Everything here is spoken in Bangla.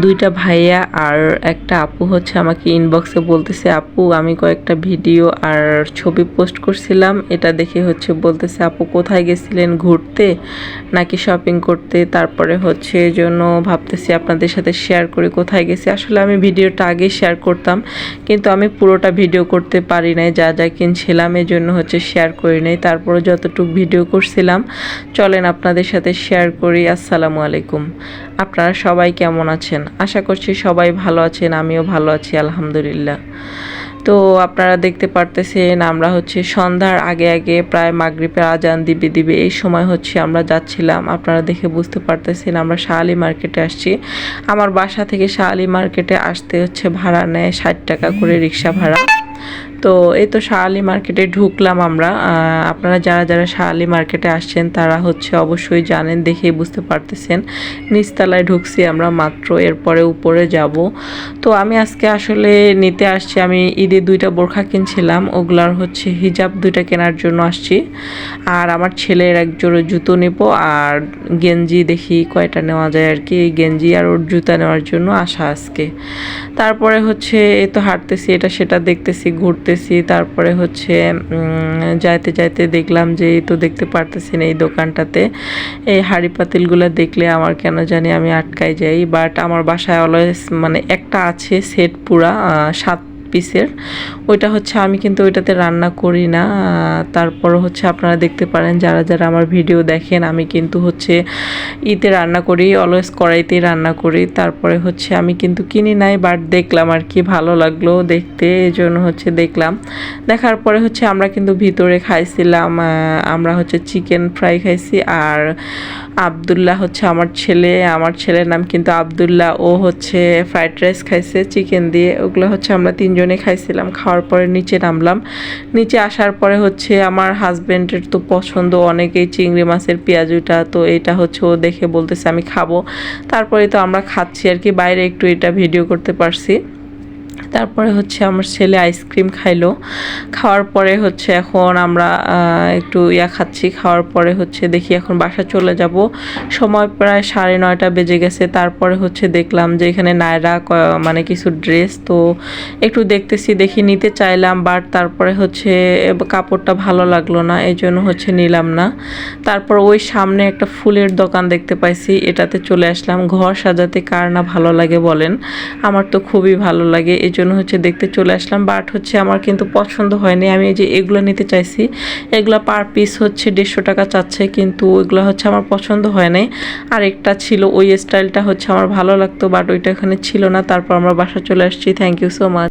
দুইটা ভাইয়া আর একটা আপু হচ্ছে আমাকে ইনবক্সে বলতেছে, আপু, আমি কয়েকটা ভিডিও আর ছবি পোস্ট করছিলাম। এটা দেখে হচ্ছে বলতেছে, আপু, কোথায় গেছিলেন ঘুরতে নাকি শপিং করতে? তারপরে হচ্ছে জন্য ভাবতেছি আপনাদের সাথে শেয়ার করে, কোথায় গেছি? আসলে আমি ভিডিওটা আগে শেয়ার করতাম, কিন্তু আমি পুরোটা ভিডিও করতে পারি নাই, যা যা কিনছিলাম এই জন্য হচ্ছে শেয়ার করি নাই। তারপরে যতটুকু ভিডিও করছিলাম, চলেন আপনাদের সাথে শেয়ার করি। আসসালামু আলাইকুম। আপনারা সবাই কেমন আছেন? আশা করছি সবাই ভালো আছেন, আমিও ভালো আছি, আলহামদুলিল্লাহ। তো আপনারা দেখতে পারতেছেন, আমরা হচ্ছে সন্ধ্যার আগে আগে প্রায় মাগরিবের আজান দিবে দিবে এই সময় হচ্ছে আমরা যাচ্ছিলাম। আপনারা দেখে বুঝতে পারতেছেন, আমরা শাহালি মার্কেটে আসছি। আমার বাসা থেকে শাহালি মার্কেটে আসতে হচ্ছে ভাড়া নেয় ষাট টাকা করে রিক্সা ভাড়া। তো এই তো শাহালি মার্কেটে ঢুকলাম আমরা। আপনারা যারা যারা শাহালি মার্কেটে আসছেন, তারা হচ্ছে অবশ্যই জানেন, দেখেই বুঝতে পারতেছেন। নিচতলায় ঢুকছি আমরা মাত্র, এরপরে উপরে যাব। তো আমি আজকে আসলে নিতে আসছি, আমি ঈদে দুইটা বোরখা কিনছিলাম, ওগুলার হচ্ছে হিজাব দুইটা কেনার জন্য আসছি। আর আমার ছেলের এক জোড়ো জুতো নেব, আর গেঞ্জি দেখি কয়টা নেওয়া যায় আর কি গেঞ্জি আর ওর জুতা নেওয়ার জন্য আসা আজকে। তারপরে হচ্ছে এ তো হাঁটতেছি, এটা সেটা দেখতেছি ঘুরতেছি তারপরে হচ্ছে যাইতে যাইতে দেখলাম যে এই তো দেখতে পারতেছি না এই দোকানটাতে। এই হাঁড়ি পাতিলগুলো দেখলে আমার কেন জানি আমি আটকাই যাই বাট আমার বাসায় অলওয়েজ মানে একটা আছে সেট পুরা সাত পিসের ওইটা হচ্ছে আমি কিন্তু ওইটাতে রান্না করি না। তারপর হচ্ছে আপনারা দেখতে পারেন, যারা যারা আমার ভিডিও দেখেন, আমি কিন্তু হচ্ছে ইতে রান্না করি অলওয়েজ কড়াইতেই রান্না করি। তারপরে হচ্ছে আমি কিন্তু কিনি নাই বাট দেখলাম আর কি, ভালো লাগল দেখতে এই জন্য হচ্ছে দেখলাম। দেখার পরে হচ্ছে আমরা কিন্তু ভিতরে খাইছিলাম আমরা হচ্ছে চিকেন ফ্রাই খাইছি আর আবদুল্লাহ হচ্ছে আমার ছেলে, আমার ছেলের নাম কিন্তু আবদুল্লাহ, ও হচ্ছে ফ্রাইড রাইস খাইছে চিকেন দিয়ে। ওগুলো হচ্ছে আমরা তিনজনে খাইছিলাম, খাওয়ার পরে নিচে নামলাম। নিচে আসার পরে হচ্ছে আমার হাজব্যান্ডের তো পছন্দ অনেকেই চিংড়ি মাছের পেঁয়াজুটা, তো এটা হচ্ছে ও দেখে বলতেছে আমি খাব। তারপরে তো আমরা খাচ্ছি আর কি, বাইরে একটু এটা ভিডিও করতে পারছি। তারপরে হচ্ছে আমার ছেলে আইসক্রিম খাইলো। খাওয়ার পরে হচ্ছে এখন আমরা একটু ইয়া খাচ্ছি। খাওয়ার পরে হচ্ছে দেখি এখন বাসা চলে যাব। সময় প্রায় সাড়ে নয়টা বেজে গেছে। তারপরে হচ্ছে দেখলাম যে এখানে নায়রা মানে কিছু ড্রেস তো একটু দেখতেছি, দেখি নিতে চাইলাম, বাট তারপরে হচ্ছে কাপড়টা ভালো লাগল না, এই জন্য হচ্ছে নিলাম না। তারপর ওই সামনে একটা ফুলের দোকান দেখতে পাইছি। এটাতে চলে আসলাম। ঘর সাজাতে কার না ভালো লাগে বলেন। আমার তো খুবই ভালো লাগে। এই জন্য হচ্ছে দেখতে চলে আসলাম বাট হচ্ছে আমার কিন্তু পছন্দ হয়নি। আমি এই যে এগুলো নিতে চাইছি, এগুলো পার পিস হচ্ছে দেড়শো টাকা চাচ্ছে, কিন্তু ওইগুলো হচ্ছে আমার পছন্দ হয় নাই। আর একটা ছিল, ওই স্টাইলটা হচ্ছে আমার ভালো লাগতো বাট ওইটা এখানে ছিল না। তারপর আমরা বাসা চলে আসছি। Thank you so much